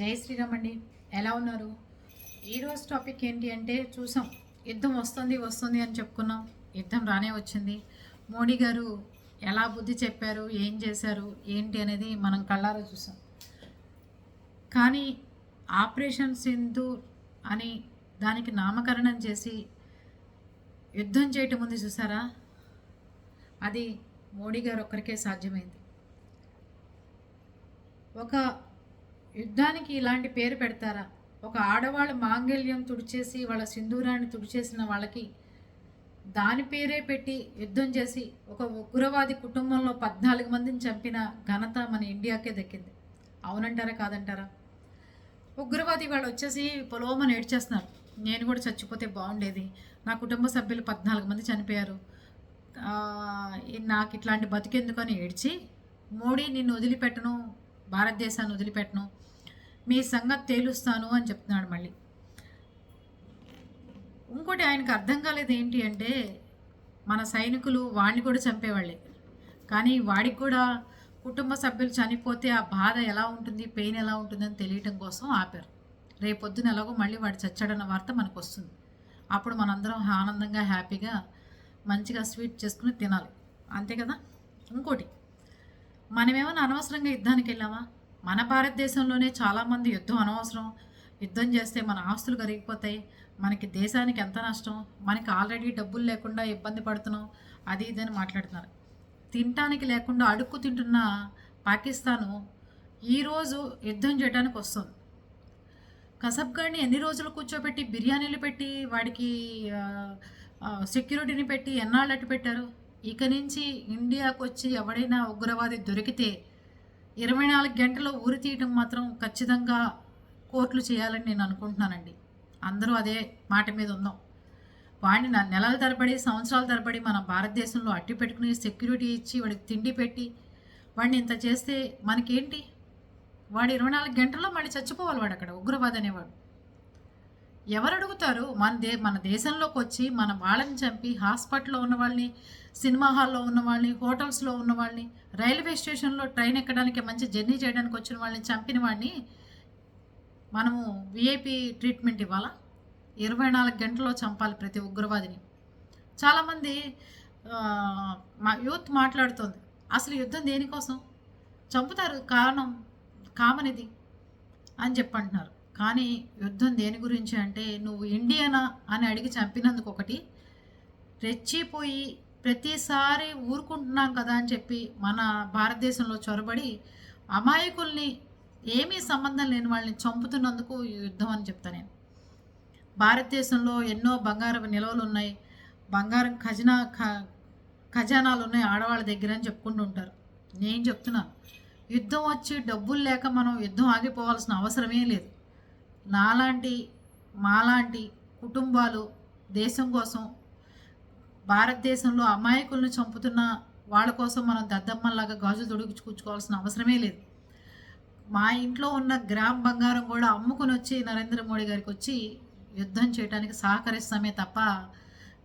జై శ్రీరామ్ అండి ఎలా ఉన్నారు? ఈరోజు టాపిక్ ఏంటి అంటే చూసాం. యుద్ధం వస్తుంది వస్తుంది అని చెప్పుకున్నాం. యుద్ధం రానే వచ్చింది. మోడీ గారు ఎలా బుద్ధి చెప్పారు ఏం చేశారు ఏంటి అనేది మనం కళ్ళారా చూసాం. కానీ ఆపరేషన్ సింధు అని దానికి నామకరణం చేసి యుద్ధం చేయటం ఉంది చూసారా? అది మోడీ గారు ఒక్కరికే సాధ్యమైంది. ఒక యుద్ధానికి ఇలాంటి పేరు పెడతారా? ఒక ఆడవాళ్ళ మాంగళ్యం తుడిచేసి వాళ్ళ సింధూరాన్ని తుడిచేసిన వాళ్ళకి దాని పేరే పెట్టి యుద్ధం చేసి ఒక ఉగ్రవాది కుటుంబంలో పద్నాలుగు మందిని చంపిన ఘనత మన ఇండియాకే దక్కింది. అవునంటారా కాదంటారా? ఉగ్రవాది వాళ్ళు వచ్చేసి పొలోమని ఏడ్చేస్తున్నారు. నేను కూడా చచ్చిపోతే బాగుండేది. నా కుటుంబ సభ్యులు పద్నాలుగు మంది చనిపోయారు. నాకు ఇట్లాంటి బతికెందుకని ఏడ్చి మోడీ నిన్ను వదిలిపెట్టను. భారతదేశాన్ని వదిలిపెట్టను. మీ సంగతి తేలుస్తాను అని చెప్తున్నాడు మళ్ళీ. ఇంకోటి ఆయనకు అర్థం కాలేదు ఏంటి అంటే మన సైనికులు వాడిని కూడా చంపేవాళ్ళే. కానీ వాడికి కూడా కుటుంబ సభ్యులు చనిపోతే ఆ బాధ ఎలా ఉంటుంది పెయిన్ ఎలా ఉంటుందని తెలియటం కోసం ఆపారు. రేపొద్దున ఎలాగో మళ్ళీ వాడు చచ్చాడన్న వార్త మనకు వస్తుంది. అప్పుడు మనందరం ఆనందంగా హ్యాపీగా మంచిగా స్వీట్ చేసుకుని తినాలి. అంతే కదా? ఇంకోటి. మనమేమైనా అనవసరంగా యుద్ధానికి వెళ్ళామా? మన భారతదేశంలోనే చాలామంది యుద్ధం అనవసరం. యుద్ధం చేస్తే మన ఆస్తులు కరిగిపోతాయి. మనకి దేశానికి ఎంత నష్టం? మనకి ఆల్రెడీ డబ్బులు లేకుండా ఇబ్బంది పడుతున్నాం. అది ఇది అని మాట్లాడుతున్నారు. తినటానికి లేకుండా అడుక్కు తింటున్న పాకిస్తాను ఈరోజు యుద్ధం చేయడానికి వస్తుంది. కసబ్గాడిని ఎన్ని రోజులు కూర్చోబెట్టి బిర్యానీలు పెట్టి వాడికి సెక్యూరిటీని పెట్టి ఎన్నాళ్ళట్టు పెట్టారు? ఇక నుంచి ఇండియాకు వచ్చి ఎవడైనా ఉగ్రవాది దొరికితే ఇరవై నాలుగు గంటలో ఊరి తీయటం మాత్రం ఖచ్చితంగా కోర్టులు చేయాలని నేను అనుకుంటున్నానండి. అందరూ అదే మాట మీద ఉందాం. వాడిని నెలల తరబడి సంవత్సరాల తరబడి మన భారతదేశంలో అట్టి పెట్టుకుని సెక్యూరిటీ ఇచ్చి వాడికి తిండి పెట్టి వాడిని ఇంత చేస్తే మనకేంటి? వాడు ఇరవై నాలుగు గంటల్లో మళ్ళీ చచ్చిపోవాలి వాడు అక్కడ ఉగ్రవాది అనేవాడు. ఎవరు అడుగుతారు మన దే మన దేశంలోకి వచ్చి మన వాళ్ళని చంపి హాస్పిటల్లో ఉన్న వాళ్ళని సినిమా హాల్లో ఉన్న వాళ్ళని హోటల్స్లో ఉన్న వాళ్ళని రైల్వే స్టేషన్లో ట్రైన్ ఎక్కడానికి మంచి జర్నీ చేయడానికి వచ్చిన వాళ్ళని చంపిన వాడిని మనము విఐపి ట్రీట్మెంట్ ఇవ్వాలా? ఇరవై నాలుగు గంటల్లో చంపాలి ప్రతి ఉగ్రవాదిని. చాలామంది మా యూత్ మాట్లాడుతుంది. అసలు యుద్ధం దేనికోసం? చంపుతారు కారణం కామన్ ఇది అని చెప్పంటున్నారు. కానీ యుద్ధం దేని గురించి అంటే నువ్వు ఇండియనా అని అడిగి చంపినందుకు ఒకటి. రెచ్చిపోయి ప్రతిసారి ఊరుకుంటున్నాం కదా అని చెప్పి మన భారతదేశంలో చొరబడి అమాయకుల్ని ఏమీ సంబంధం లేని వాళ్ళని చంపుతున్నందుకు యుద్ధం అని చెప్తా నేను. భారతదేశంలో ఎన్నో బంగారం నిల్వలు ఉన్నాయి. బంగారం ఖజనా ఖ- ఖజానాలు ఉన్నాయి ఆడవాళ్ళ దగ్గర అని చెప్పుకుంటూ ఉంటారు. నేను చెప్తున్నా యుద్ధం వచ్చి డబ్బులు లేక మనం యుద్ధం ఆగిపోవాల్సిన అవసరమే లేదు. నాలాంటి మాలాంటి కుటుంబాలు దేశం కోసం భారతదేశంలో అమాయకులను చంపుతున్న వాళ్ళ కోసం మనం దద్దమ్మల్లాగా గాజులు తొడిగించుకుంచుకోవాల్సిన అవసరమే లేదు. మా ఇంట్లో ఉన్న గ్రామ్ బంగారం కూడా అమ్ముకుని వచ్చి నరేంద్ర మోడీ గారికి వచ్చి యుద్ధం చేయడానికి సహకరిస్తామే తప్ప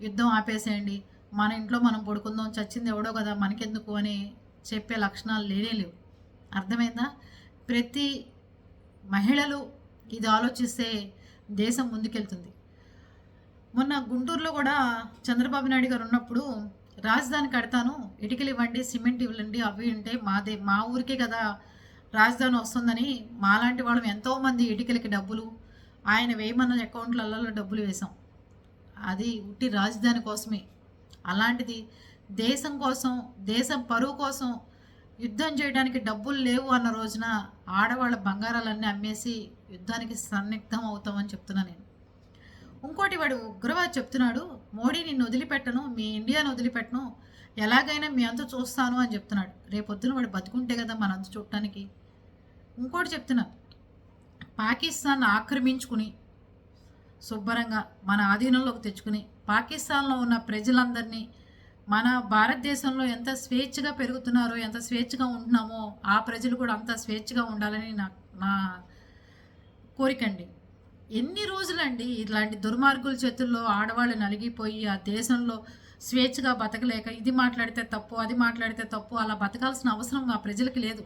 యుద్ధం ఆపేసేయండి. మన ఇంట్లో మనం పడుకుందాం చచ్చింది ఎవడో కదా మనకెందుకు అని చెప్పే లక్షణాలు లేనే లేవు. అర్థమైందా? ప్రతి మహిళలు ఇది ఆలోచిస్తే దేశం ముందుకెళ్తుంది. మొన్న గుంటూరులో కూడా చంద్రబాబు నాయుడు గారు ఉన్నప్పుడు రాజధాని కడతాను ఇటుకలు ఇవ్వండి సిమెంట్ ఇవ్వండి అవి ఉంటే మాదే మా ఊరికే కదా రాజధాని వస్తుందని మాలాంటి వాళ్ళం ఎంతోమంది ఇటుకలకి డబ్బులు ఆయన వేయమన్న అకౌంట్లలో డబ్బులు వేసాం అది ఉట్టి రాజధాని కోసమే. అలాంటిది దేశం కోసం దేశం పరువు కోసం యుద్ధం చేయడానికి డబ్బులు లేవు అన్న రోజున ఆడవాళ్ళ బంగారాలన్నీ అమ్మేసి యుద్ధానికి సన్నిగ్ధం అవుతామని చెప్తున్నా నేను. ఇంకోటి వాడు ఉగ్రవాది చెప్తున్నాడు మోడీ నిన్ను వదిలిపెట్టను మీ ఇండియాను వదిలిపెట్టను ఎలాగైనా మీ అంత చూస్తాను అని చెప్తున్నాడు. రేపొద్దున వాడు బతుకుంటే కదా మన అంత చూడటానికి. ఇంకోటి చెప్తున్నా పాకిస్తాన్ ఆక్రమించుకుని శుభ్రంగా మన ఆధీనంలోకి తెచ్చుకుని పాకిస్తాన్లో ఉన్న ప్రజలందరినీ మన భారతదేశంలో ఎంత స్వేచ్ఛగా పెరుగుతున్నారో ఎంత స్వేచ్ఛగా ఉంటున్నామో ఆ ప్రజలు కూడా అంత స్వేచ్ఛగా ఉండాలని నా నా కోరికండి. ఎన్ని రోజులండి ఇలాంటి దుర్మార్గుల చేతుల్లో ఆడవాళ్ళు నలిగిపోయి ఆ దేశంలో స్వేచ్ఛగా బతకలేక ఇది మాట్లాడితే తప్పు అది మాట్లాడితే తప్పు అలా బతకాల్సిన అవసరం ఆ ప్రజలకి లేదు.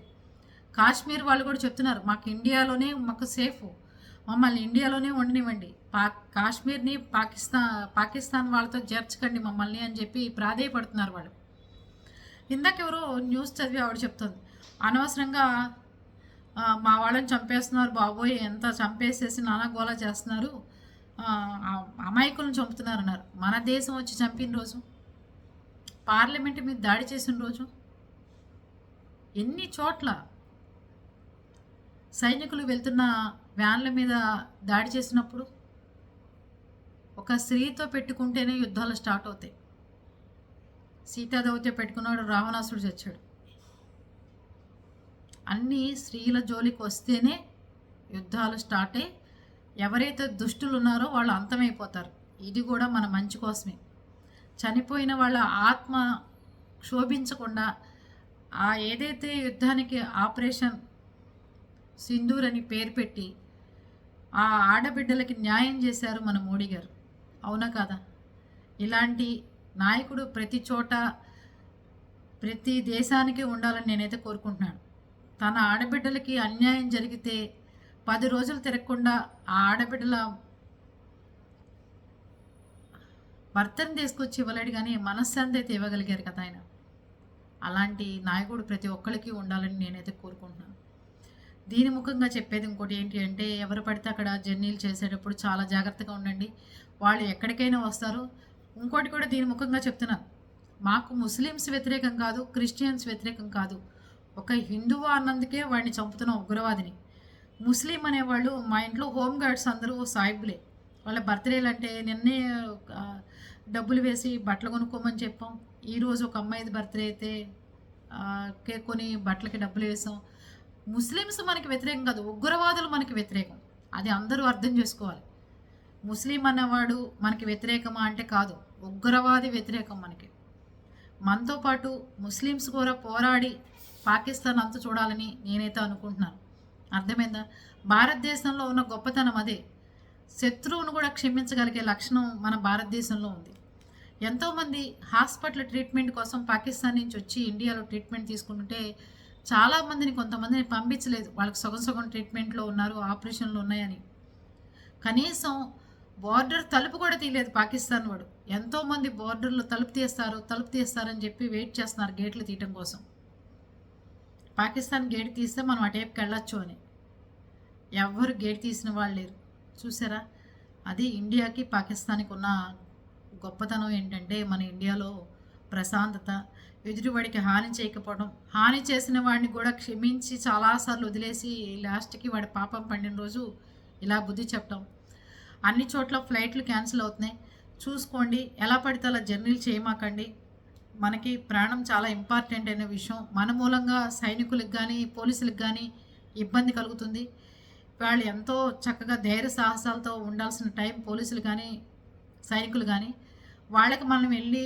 కాశ్మీర్ వాళ్ళు కూడా చెప్తున్నారు మాకు ఇండియాలోనే మాకు సేఫ్. మమ్మల్ని ఇండియాలోనే ఉండనివ్వండి. పా కాశ్మీర్ని పాకిస్తాన్ పాకిస్తాన్ వాళ్ళతో చేర్చకండి మమ్మల్ని అని చెప్పి ప్రాధేయపడుతున్నారు వాళ్ళు. ఇందాక ఎవరో న్యూస్ చదివి ఆవిడ చెప్తుంది అనవసరంగా మా వాళ్ళని చంపేస్తున్నారు బాబోయ్ ఎంత చంపేసేసి నానా చేస్తున్నారు. అమాయకులను చంపుతున్నారు అన్నారు మన దేశం వచ్చి చంపిన రోజు పార్లమెంట్ మీద దాడి చేసిన రోజు ఎన్ని చోట్ల సైనికులు వెళ్తున్న వ్యాన్ల మీద దాడి చేసినప్పుడు ఒక స్త్రీతో పెట్టుకుంటేనే యుద్ధాలు స్టార్ట్ అవుతాయి. సీతాదౌత్య పెట్టుకున్నాడు రావణాసుడు చచ్చాడు. అన్నీ స్త్రీల జోలికి వస్తేనే యుద్ధాలు స్టార్ట్ అయ్యి ఎవరైతే దుష్టులు ఉన్నారో వాళ్ళు అంతమైపోతారు. ఇది కూడా మన మంచి కోసమే. చనిపోయిన వాళ్ళ ఆత్మ క్షోభించకుండా ఆ ఏదైతే యుద్ధానికి ఆపరేషన్ సింధూర్ అని పేరు పెట్టి ఆ ఆడబిడ్డలకి న్యాయం చేశారు మన మోడీ గారు. అవునా కాదా? ఇలాంటి నాయకుడు ప్రతి చోట ప్రతి దేశానికి ఉండాలని నేనైతే కోరుకుంటున్నాను. తన ఆడబిడ్డలకి అన్యాయం జరిగితే పది రోజులు తిరగకుండా ఆ ఆడబిడ్డల భర్తను తీసుకొచ్చి ఇవ్వలేడు కానీ మనశ్శాంతి అయితే ఇవ్వగలిగారు కదా ఆయన. అలాంటి నాయకుడు ప్రతి ఒక్కరికి ఉండాలని నేనైతే కోరుకుంటున్నాను. దీని ముఖంగా చెప్పేది ఇంకోటి ఏంటి అంటే ఎవరు పడితే అక్కడ జర్నీలు చేసేటప్పుడు చాలా జాగ్రత్తగా ఉండండి. వాళ్ళు ఎక్కడికైనా వస్తారు. ఇంకోటి కూడా దీని ముఖంగా చెప్తున్నాను. మాకు ముస్లిమ్స్ వ్యతిరేకం కాదు క్రిస్టియన్స్ వ్యతిరేకం కాదు. ఒక హిందువు అన్నందుకే వాడిని చంపుతున్న ఉగ్రవాదిని. ముస్లిం అనేవాళ్ళు మా ఇంట్లో హోమ్ గార్డ్స్ అందరూ సాయిబులే. వాళ్ళ బర్త్డేలు అంటే నిన్నే డబ్బులు వేసి బట్టలు కొనుక్కోమని చెప్పాం. ఈరోజు ఒక అమ్మాయిది బర్త్డే అయితే కేక్ కొని బట్టలకి డబ్బులు వేసాం. ముస్లిమ్స్ మనకి వ్యతిరేకం కాదు ఉగ్రవాదులు మనకి వ్యతిరేకం. అది అందరూ అర్థం చేసుకోవాలి. ముస్లిం అన్నవాడు మనకి వ్యతిరేకమా అంటే కాదు ఉగ్రవాది వ్యతిరేకం మనకి. మనతో పాటు ముస్లిమ్స్ కూడా పోరాడి పాకిస్తాన్ అంత చూడాలని నేనైతే అనుకుంటున్నాను. అర్థమైందా? భారతదేశంలో ఉన్న గొప్పతనం అదే. శత్రువును కూడా క్షమించగలిగే లక్షణం మన భారతదేశంలో ఉంది. ఎంతోమంది హాస్పిటల్ ట్రీట్మెంట్ కోసం పాకిస్తాన్ నుంచి వచ్చి ఇండియాలో ట్రీట్మెంట్ తీసుకుంటుంటే చాలామందిని కొంతమందిని పంపించలేదు. వాళ్ళకి సగం సగం ట్రీట్మెంట్లో ఉన్నారు ఆపరేషన్లు ఉన్నాయని. కనీసం బార్డర్ తలుపు కూడా తీయలేదు పాకిస్తాన్ వాడు. ఎంతోమంది బార్డర్లో తలుపు తీస్తారు తలుపు తీస్తారని చెప్పి వెయిట్ చేస్తున్నారు గేట్లు తీయటం కోసం. పాకిస్తాన్ గేట్ తీస్తే మనం అటేపుకి వెళ్ళొచ్చు అని. ఎవ్వరు గేట్ తీసిన వాళ్ళు లేరు. చూసారా? అది ఇండియాకి పాకిస్తాన్కి ఉన్న గొప్పతనం ఏంటంటే మన ఇండియాలో ప్రశాంతత ఎదుటివాడికి హాని చేయకపోవడం. హాని చేసిన వాడిని కూడా క్షమించి చాలాసార్లు వదిలేసి లాస్ట్కి వాడి పాపం పండిన రోజు ఇలా బుద్ధి చెప్పడం అన్ని చోట్ల ఫ్లైట్లు క్యాన్సిల్ అవుతున్నాయి. చూసుకోండి ఎలా పడితే అలా జర్నీలు చేయమాకండి. మనకి ప్రాణం చాలా ఇంపార్టెంట్ అయిన విషయం. మన మూలంగా సైనికులకు కానీ పోలీసులకు కానీ ఇబ్బంది కలుగుతుంది. వాళ్ళు ఎంతో చక్కగా ధైర్య సాహసాలతో ఉండాల్సిన టైం పోలీసులు కానీ సైనికులు కానీ వాళ్ళకి మనం వెళ్ళి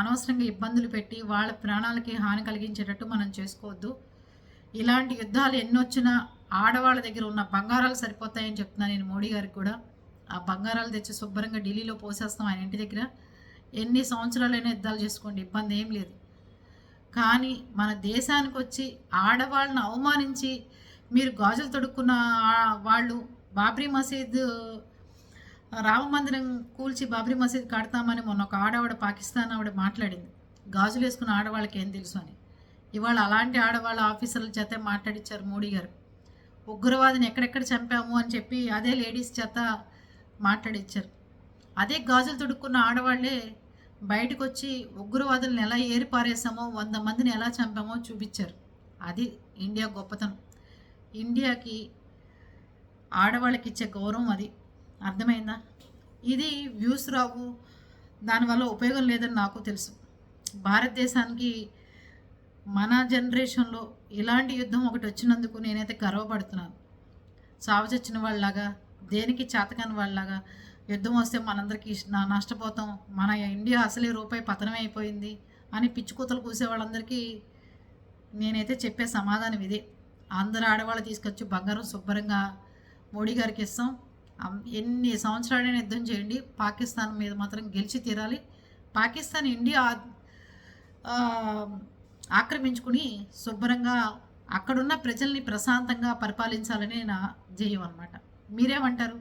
అనవసరంగా ఇబ్బందులు పెట్టి వాళ్ళ ప్రాణాలకి హాని కలిగించేటట్టు మనం చేసుకోవద్దు. ఇలాంటి యుద్ధాలు ఎన్నొచ్చినా ఆడవాళ్ళ దగ్గర ఉన్న బంగారాలు సరిపోతాయని చెప్తున్నాను నేను మోడీ గారికి కూడా. ఆ బంగారాలు తెచ్చి శుభ్రంగా ఢిల్లీలో పోసేస్తాం ఆయన ఇంటి దగ్గర. ఎన్ని సంవత్సరాలైనా యుద్ధాలు చేసుకోండి ఇబ్బంది ఏం లేదు. కానీ మన దేశానికి వచ్చి ఆడవాళ్ళని అవమానించి మీరు గాజులు తొడుక్కున్న వాళ్ళు బాబ్రీ మసీద్ రామ మందిరం కూల్చి బాబ్రీ మసీద్ కడతామని మొన్న ఒక ఆడవాడ పాకిస్తాన్ ఆవిడ మాట్లాడింది. గాజులు వేసుకున్న ఆడవాళ్ళకి ఏం తెలుసు అని. ఇవాళ అలాంటి ఆడవాళ్ళ ఆఫీసర్ల చేత మాట్లాడించారు మోడీ గారు. ఉగ్రవాదిని ఎక్కడెక్కడ చంపాము అని చెప్పి అదే లేడీస్ చేత మాట్లాడించారు అదే గాజులు తొడుక్కున్న ఆడవాళ్ళే బయటకు వచ్చి ఉగ్రవాదులను ఎలా ఏరిపారేసామో వంద మందిని ఎలా చంపామో చూపించారు. అది ఇండియా గొప్పతనం. ఇండియాకి ఆడవాళ్ళకి ఇచ్చే గౌరవం అది. అర్థమైందా? ఇది వ్యూస్ రావు. దానివల్ల ఉపయోగం లేదని నాకు తెలుసు. భారతదేశానికి మన జనరేషన్లో ఇలాంటి యుద్ధం ఒకటి వచ్చినందుకు నేనైతే గర్వపడుతున్నాను. చావు చచ్చిన వాళ్ళలాగా దేనికి చేతకాని వాళ్ళలాగా యుద్ధం వస్తే మనందరికీ నష్టపోతాం. మన ఇండియా అసలే రూపాయి పతనం అయిపోయింది అని పిచ్చుకూతలు కూసే వాళ్ళందరికీ నేనైతే చెప్పే సమాధానం ఇదే. అందరు ఆడవాళ్ళు తీసుకొచ్చి బంగారం శుభ్రంగా మోడీ గారికి ఇస్తాం. ఎన్ని సంవత్సరాలైనా యుద్ధం చేయండి. పాకిస్తాన్ మీద మాత్రం గెలిచి తీరాలి. పాకిస్తాన్ ఇండియా ఆక్రమించుకుని శుభ్రంగా అక్కడున్న ప్రజల్ని ప్రశాంతంగా పరిపాలించాలని నా ధ్యేయం అనమాట మీరేమంటారు?